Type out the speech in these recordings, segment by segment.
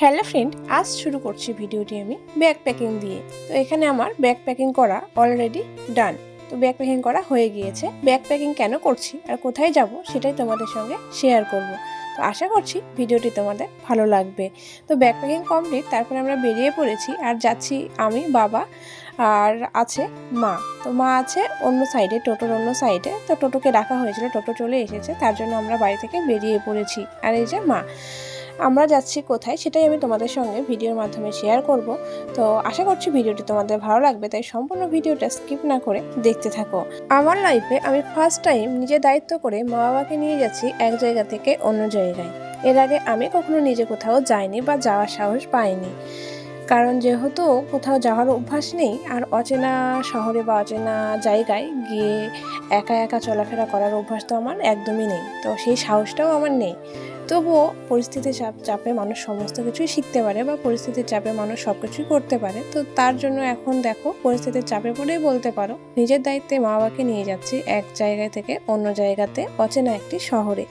Hello friend আজ শুরু করছি ভিডিওটি আমি ব্যাগ প্যাকিং দিয়ে। তো এখানে আমার ব্যাগ প্যাকিং করা অলরেডি ডান তো ব্যাগ প্যাকিং করা হয়ে গিয়েছে। ব্যাগ প্যাকিং কেন করছি আর কোথায় যাব সেটাই তোমাদের সঙ্গে শেয়ার করব। তো আশা করছি ভিডিওটি তোমাদের ভালো লাগবে। তো ব্যাগ প্যাকিং কমপ্লিট তারপরে আমরা বেরিয়ে পড়েছি আর যাচ্ছি আমি, বাবা আর আছে মা। তো মা আছে অন্য সাইডে টোটোর অন্য সাইডে তো টোটোকে রাখা হয়েছিল, টোটো চলে এসেছে। তার জন্য আমরা বাড়ি থেকে বেরিয়ে পড়েছি। আর এই যে মা। আমরা যাচ্ছি কোথায় সেটাই আমি তোমাদের সঙ্গে ভিডিওর মাধ্যমে শেয়ার করব। তো আশা করছি ভিডিওটি তোমাদের ভালো লাগবে, তাই সম্পূর্ণ ভিডিওটা স্কিপ না করে দেখতে থাকো। আমার লাইফে আমি ফার্স্ট টাইম নিজে দায়িত্ব করে মা বাবাকে নিয়ে যাচ্ছি এক জায়গা থেকে অন্য জায়গায়। এর আগে আমি কখনো নিজে কোথাও যাইনি বা যাওয়ার সাহস পাইনি। কারণ যেহেতু কোথাও যাওয়ার অভ্যাস নেই, আর অচেনা শহরে বা অচেনা জায়গায় গিয়ে একা একা চলাফেরা করার অভ্যাস তো আমার একদমই নেই। তো সেই সাহসটাও আমার নেই। তবুও পরিস্থিতির চাপ, চাপে মানুষ সমস্ত কিছুই শিখতে পারে বা পরিস্থিতির চাপে মানুষ সব কিছুই করতে পারে। তো তার জন্য এখন দেখো পরিস্থিতির চাপে পড়েই বলতে পারো, নিজের দায়িত্বে মা বাবাকে নিয়ে যাচ্ছি এক জায়গা থেকে অন্য জায়গাতে, অচেনা একটি শহরে।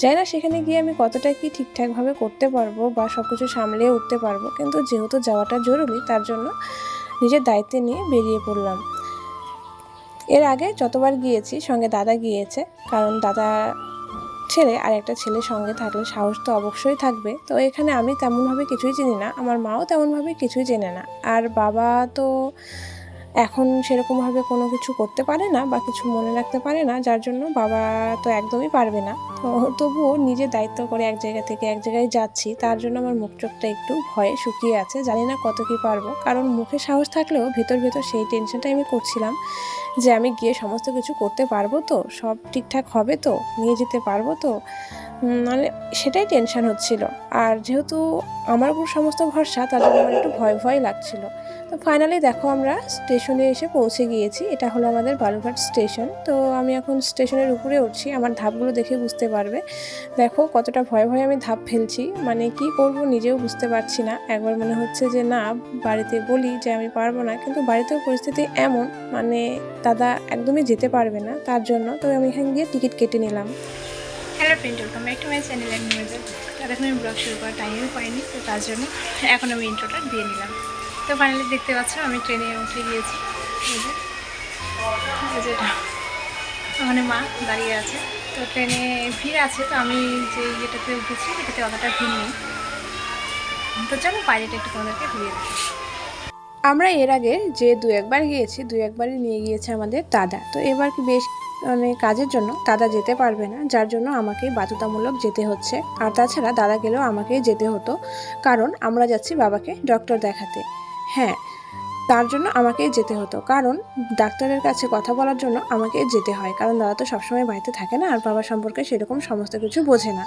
যাই না সেখানে গিয়ে আমি কতটা কি ঠিকঠাকভাবে করতে পারব বা সব কিছু সামলিয়ে উঠতে পারব, কিন্তু যেহেতু যাওয়াটা জরুরি, তার জন্য নিজের দায়িত্বে নিয়ে বেরিয়ে পড়লাম। এর আগে যতবার গিয়েছি, সঙ্গে দাদা গিয়েছে, কারণ দাদা ছেলে আর একটা ছেলে সঙ্গে থাকলে সাহস তো অবশ্যই থাকবে। তো এখানে আমি তেমনভাবে কিছুই চিনি না, আমার মাও তেমনভাবে কিছুই চেনে না। আর বাবা তো এখন সেরকমভাবে কোনো কিছু করতে পারে না বা কিছু মনে রাখতে পারে না, যার জন্য বাবা তো একদমই পারবে না। তো তবুও নিজে দায়িত্ব করে এক জায়গা থেকে এক জায়গায় যাচ্ছি, তার জন্য আমার মুখ চোখটা একটু ভয়ে শুকিয়ে আছে, জানি না কত কি পারব। কারণ মুখে সাহস থাকলেও ভেতর ভেতর সেই টেনশনটা আমি করছিলাম যে আমি গিয়ে সমস্ত কিছু করতে পারব তো, সব ঠিকঠাক হবে তো, নিয়ে যেতে পারব তো মানে সেটাই টেনশন হচ্ছিল। আর যেহেতু আমার উপর সমস্ত ভরসা, তার জন্য আমার একটু ভয় ভয় লাগছিল। ফাইনালি দেখো আমরা স্টেশনে এসে পৌঁছে গিয়েছি। এটা হলো আমাদের বালুঘাট স্টেশন তো আমি এখন স্টেশনের উপরে উঠছি। আমার ধাপগুলো দেখে বুঝতে পারবে। দেখো কতটা ভয় ভয়ে আমি ধাপ ফেলছি। মানে কি করব নিজেও বুঝতে পারছি না। একবার মনে হচ্ছে যে না, বাড়িতে বলি যে আমি পারব না। কিন্তু বাড়িতেও পরিস্থিতি এমন মানে দাদা একদমই যেতে পারবে না তার জন্য। তো আমি এখানে গিয়ে টিকিট কেটে নিলাম। Hello friend welcome back to my channel নিউজের ততক্ষণ আমি ব্লগ শুরু করার টাইমও পাইনি, তো তার জন্য এখন আমি ইন্ট্রোটা দিয়ে নিলাম। তো ফাইনালি দেখতে পাচ্ছ আমি ট্রেনে উঠে গিয়েছি। ওখানে মা দাঁড়িয়ে আছে। তো ট্রেনে ভিড় আছে, তো আমি যে ইয়েটাতে উঠেছি, এটাতে অতটা ভিড় নেই। তো চলো বাইরেটা একটু তোমাদেরকে ঘুরিয়ে দিই আমরা এর আগে যে দু একবার গিয়েছি, দু একবারই নিয়ে গিয়েছে আমাদের দাদা। তো এবার বেশ মানে কাজের জন্য দাদা যেতে পারবে না, যার জন্য আমাকে বাধ্যতামূলক যেতে হচ্ছে। আর তাছাড়া দাদা গেলেও আমাকেই যেতে হতো, কারণ আমরা যাচ্ছি বাবাকে ডক্টর দেখাতে। হ্যাঁ তার জন্য আমাকে যেতে হতো। কারণ ডাক্তারের কাছে কথা বলার জন্য আমাকে যেতে হয়। কারণ দাদা তো সবসময় বাড়িতে থাকে না, আর বাবা সম্পর্কে সেরকম সমস্ত কিছু বোঝে না।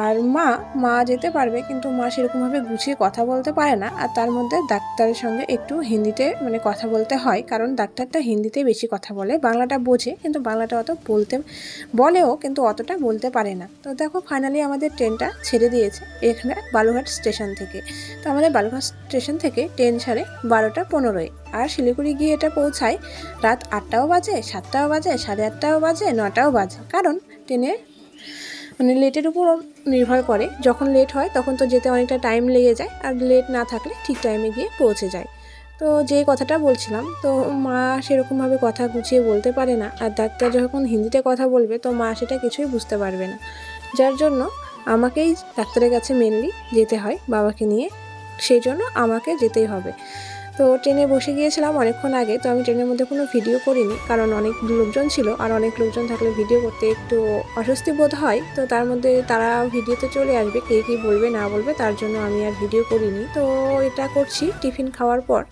আর মা মা যেতে পারবে, কিন্তু মা সেরকমভাবে গুছিয়ে কথা বলতে পারে না। আর তার মধ্যে ডাক্তারের সঙ্গে একটু হিন্দিতে মানে কথা বলতে হয়, কারণ ডাক্তারটা হিন্দিতে বেশি কথা বলে, বাংলাটা বোঝে, কিন্তু বাংলাটা অত বলতে বলেও কিন্তু অতটা বলতে পারে না। তো দেখো ফাইনালি আমাদের ট্রেনটা ছেড়ে দিয়েছে এখানে বালুঘাট স্টেশন থেকে। তো আমাদের বালুঘাট স্টেশন থেকে ট্রেন ছাড়ে বারোটা পনেরোয়। আর শিলিগুড়ি গিয়ে এটা পৌঁছায় রাত আটটাও বাজে, সাতটাও বাজে, সাড়ে আটটাও বাজে, নটাও বাজে। কারণ ট্রেনে মানে লেটের উপর নির্ভর করে। যখন লেট হয়, তখন তো যেতে অনেকটা টাইম লেগে যায় আর লেট না থাকলে ঠিক টাইমে গিয়ে পৌঁছে যায়। তো যে কথাটা বলছিলাম, তো মা সেরকমভাবে কথা গুছিয়ে বলতে পারে না আর ডাক্তার যখন হিন্দিতে কথা বলবে, তো মা সেটা কিছুই বুঝতে পারবে না। যার জন্য আমাকেই ডাক্তারের কাছে মেনলি যেতে হয়, বাবাকে নিয়ে। সেই জন্য আমাকে যেতেই হবে। তো ট্রেনে বসে গিয়েছিলাম অনেকক্ষণ আগে, তো আমি ট্রেনের মধ্যে কোনো ভিডিও করিনি, কারণ অনেক লোকজন ছিল, আর অনেক লোকজন থাকলে ভিডিও করতে একটু অস্বস্তি বোধ হয়। তো তার মধ্যে তারা ভিডিওতে চলে আসবে, কে কী বলবে না বলবে, তার জন্য আমি আর ভিডিও করিনি। তো এটা করছি টিফিন খাওয়ার পর।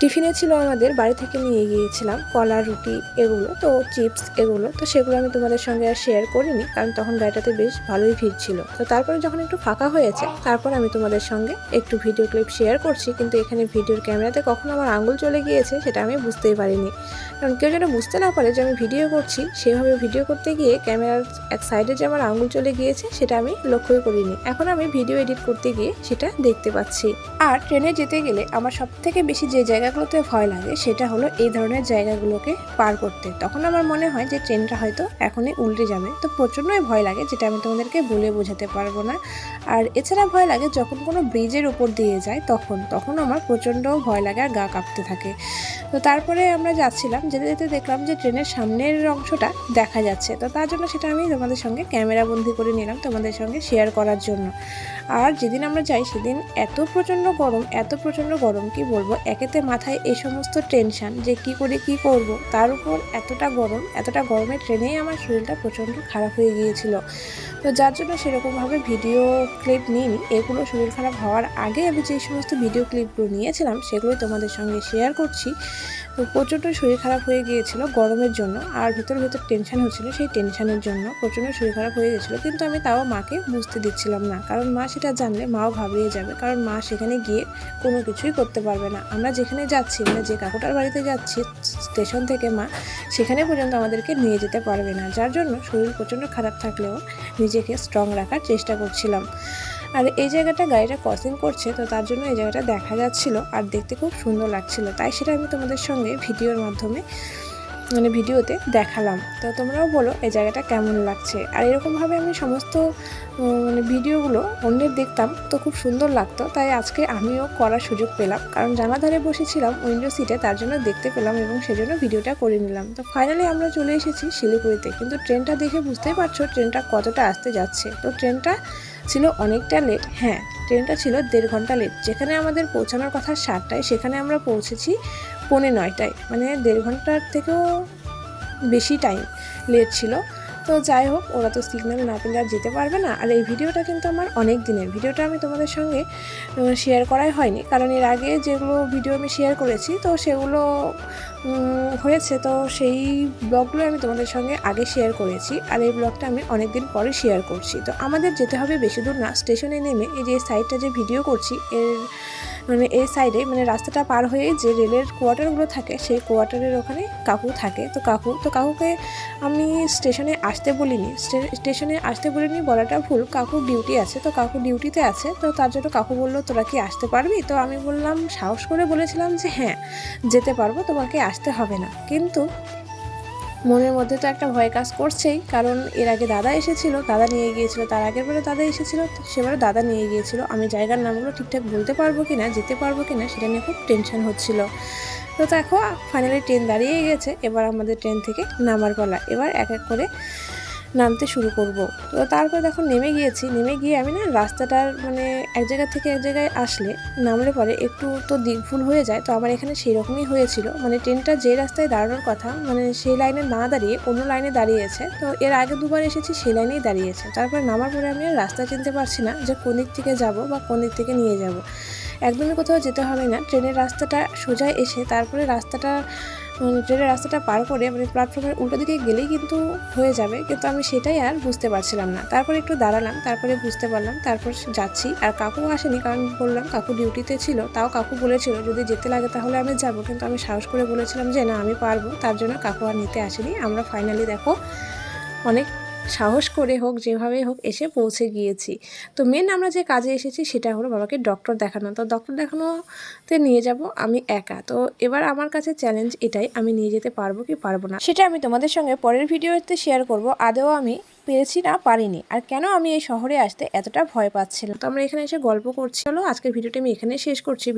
টিফিনে ছিল আমাদের, বাড়ি থেকে নিয়ে গিয়েছিলাম, কলা, রুটি এগুলো, তো চিপস এগুলো, তো সেগুলো আমি তোমাদের সঙ্গে আর শেয়ার করিনি, কারণ তখন গাড়িটাতে বেশ ভালোই ভিড় ছিল। তো তারপরে যখন একটু ফাঁকা হয়েছে, তারপর আমি তোমাদের সঙ্গে একটু ভিডিও ক্লিপ শেয়ার করছি, কিন্তু এখানে ভিডিওর ক্যামেরাতে কখন আমার আঙুল চলে গিয়েছে, সেটা আমি বুঝতেই পারিনি। কারণ কেউ যেন বুঝতে না পারে যে আমি ভিডিও করছি, সেভাবে ভিডিও করতে গিয়ে ক্যামেরার এক সাইডে যে আমার আঙুল চলে গিয়েছে, সেটা আমি লক্ষ্যই করিনি। এখন আমি ভিডিও এডিট করতে গিয়ে সেটা দেখতে পাচ্ছি। আর ট্রেনে যেতে গেলে আমার সব থেকে বেশি যে জায়গাটা জায়গাগুলোতে ভয় লাগে, সেটা হলো এই ধরনের জায়গাগুলোকে পার করতে। তখন আমার মনে হয় যে ট্রেনটা হয়তো এখনই উল্টে যাবে। তো প্রচণ্ডই ভয় লাগে, যেটা আমি তোমাদেরকে বলে বোঝাতে পারব না। আর এছাড়া ভয় লাগে, যখন কোনো ব্রিজের উপর দিয়ে যায় তখন তখন আমার প্রচণ্ড ভয় লাগে আর গা কাঁপতে থাকে। তো তারপরে আমরা যাচ্ছিলাম, যেতে যেতে দেখলাম যে ট্রেনের সামনের অংশটা দেখা যাচ্ছে। তো তার জন্য সেটা আমি তোমাদের সঙ্গে ক্যামেরা বন্দি করে নিলাম তোমাদের সঙ্গে শেয়ার করার জন্য। আর যেদিন আমরা যাই সেদিন এত প্রচণ্ড গরম, এত প্রচণ্ড গরম, কি বলব, একেতে মাথায় এই সমস্ত টেনশান যে কি করে কি করব? তার উপর এতটা গরম, এতটা গরমে ট্রেনেই আমার শরীরটা প্রচণ্ড খারাপ হয়ে গিয়েছিল। তো যার জন্য সেরকমভাবে ভিডিও ক্লিপ নিইনি। এগুলো শরীর খারাপ হওয়ার আগে আমি যে সমস্ত ভিডিও ক্লিপগুলো নিয়েছিলাম, সেগুলো তোমাদের সঙ্গে শেয়ার করছি। তো প্রচণ্ড শরীর খারাপ হয়ে গিয়েছিল গরমের জন্য, আর ভেতর ভেতর টেনশান হচ্ছিল। সেই টেনশনের জন্য প্রচণ্ড শরীর খারাপ হয়ে গেছিল কিন্তু আমি তাও মাকে বুঝতে দিচ্ছিলাম না। কারণ মা সেটা জানলে, মাও ঘাবড়িয়ে যাবে। কারণ মা সেখানে গিয়ে কোনো কিছুই করতে পারবে না। আমরা যেখানে যাচ্ছি মানে যে কাকুটার বাড়িতে যাচ্ছি, স্টেশন থেকে মা, সেখানে পর্যন্ত আমাদেরকে নিয়ে যেতে পারবে না। যার জন্য শরীর প্রচণ্ড খারাপ থাকলেও নিজেকে স্ট্রং রাখার চেষ্টা করছিলাম। আর এই জায়গাটা গাড়িটা ক্রসিং করছে, তো তার জন্য এই জায়গাটা দেখা যাচ্ছিল আর দেখতে খুব সুন্দর লাগছিল। তাই সেটা আমি তোমাদের সঙ্গে ভিডিওর মাধ্যমে মানে ভিডিওতে দেখালাম। তো তোমরাও বলো এই জায়গাটা কেমন লাগছে। আর এরকমভাবে আমি সমস্ত মানে ভিডিওগুলো অন্যের দেখতাম তো খুব সুন্দর লাগতো। তাই আজকে আমিও করার সুযোগ পেলাম। কারণ জানা ধারে বসেছিলাম উইন্ডো সিটে, তার জন্য দেখতে পেলাম এবং সেজন্য ভিডিওটা করে নিলাম। তো ফাইনালি আমরা চলে এসেছি শিলিগুড়িতে। কিন্তু ট্রেনটা দেখে বুঝতেই পারছ ট্রেনটা কতটা আসতে যাচ্ছে। তো ট্রেনটা ছিল অনেকটা লেট হ্যাঁ ট্রেনটা ছিল দেড় ঘণ্টা লেট যেখানে আমাদের পৌঁছানোর কথা সাতটায়, সেখানে আমরা পৌঁছেছি পৌনে নয়টায়। মানে দেড় ঘণ্টার থেকেও বেশি টাইম লেট ছিল। তো যাই হোক, ওরা তো সিগন্যাল না পেলে আর যেতে পারবে না। আর এই ভিডিওটা কিন্তু আমার অনেক দিনের। ভিডিওটা আমি তোমাদের সঙ্গে শেয়ার করাই হয়নি। কারণ এর আগে যেগুলো ভিডিও আমি শেয়ার করেছি, তো সেগুলো হয়েছে। তো সেই ব্লগগুলো আমি তোমাদের সঙ্গে আগে শেয়ার করেছি। আর এই ব্লগটা আমি অনেক দিন পরে শেয়ার করছি। তো আমাদের যেতে হবে বেশি দূর না। স্টেশনে নেমে এই যে সাইডটা যে ভিডিও করছি, এর মানে এই সাইডে মানে রাস্তাটা পার হয়ে যে রেলের কোয়ার্টারগুলো থাকে, সেই কোয়ার্টারের ওখানে কাকু থাকে। তো কাকু, তো কাকুকে আমি স্টেশনে আসতে বলিনি। স্টেশনে আসতে বলিনি বলাটা ভুল। কাকুর ডিউটি আছে, তো কাকু ডিউটিতে আছে। তো তার জন্য কাকু বলল, তোরা কি আসতে পারবি? তো আমি বললাম, সাহস করে বলেছিলাম যে হ্যাঁ যেতে পারব, তোমাকে আসতে হবে না। কিন্তু মনের মধ্যে তো একটা ভয় কাজ করছেই, কারণ এর আগে দাদা এসেছিল, দাদা নিয়ে গিয়েছিল, তার আগের বারে দাদা এসেছিল সেবারে দাদা নিয়ে গিয়েছিল। আমি জায়গার নামগুলো ঠিকঠাক বলতে পারব কি না যেতে পারব কি না সেটা নিয়ে খুব টেনশন হচ্ছিল। তো দেখো ফাইনালি ট্রেন দাঁড়িয়ে গেছে, এবার আমাদের ট্রেন থেকে নামার পালা। এবার এক এক করে নামতে শুরু করব। তো তারপর দেখো নেমে গিয়েছি, নেমে গিয়ে আমি না রাস্তাটার মানে এক জায়গা থেকে এক জায়গায় আসলে নামলে পরে একটু তো দিক ভুল হয়ে যায়, তো আমার এখানে সেই রকমই হয়েছিল। মানে ট্রেনটা যে রাস্তায় দাঁড়ানোর কথা মানে সেই লাইনে না দাঁড়িয়ে অন্য লাইনে দাঁড়িয়েছে, তো এর আগে দুবার এসেছি সেই লাইনেই দাঁড়িয়েছে। তারপর নামার পরে আমি রাস্তা চিনতে পারছি না যে কোন দিক থেকে যাব বা কোন দিক থেকে নিয়ে যাব। একদমই কোথাও যেতে হবে না, ট্রেনের রাস্তাটা সোজা এসে তারপরে রাস্তাটা ট্রেনের রাস্তাটা পার করে মানে প্ল্যাটফর্মের উল্টো দিকে গেলেই কিন্তু হয়ে যাবে। কিন্তু আমি সেটাই আর বুঝতে পারছিলাম না। তারপরে একটু দাঁড়ালাম, তারপরে বুঝতে পারলাম, তারপর যাচ্ছি। আর কাকু আসেনি কারণ বললাম কাকু ডিউটিতে ছিল, তাও কাকু বলেছিল, যদি যেতে লাগে তাহলে আমি যাব। কিন্তু আমি সাহস করে বলেছিলাম যে, না, আমি পারব। তার জন্য কাকু আর নিতে আসেনি। আমরা ফাইনালি দেখো, অনেক সাহস করে হোক যেভাবে হোক এসে পৌঁছে গিয়েছি। তো মেন আমরা যে কাজে এসেছি সেটা হলো বাবাকে ডক্টর দেখানো। তো ডক্টর দেখানোতে নিয়ে যাব আমি একা। তো এবার আমার কাছে চ্যালেঞ্জ এটাই, আমি নিয়ে যেতে পারব কি পারব না? সেটা আমি তোমাদের সঙ্গে পরের ভিডিওতে শেয়ার করব। আদৌ আমি পেরেছি না পারিনি। আর কেন আমি এই শহরে আসতে এতটা ভয় পাচ্ছিলাম? তো আমরা এখানে এসে গল্প করছি। চলো আজকের ভিডিওটি আমি এখানে শেষ করছি।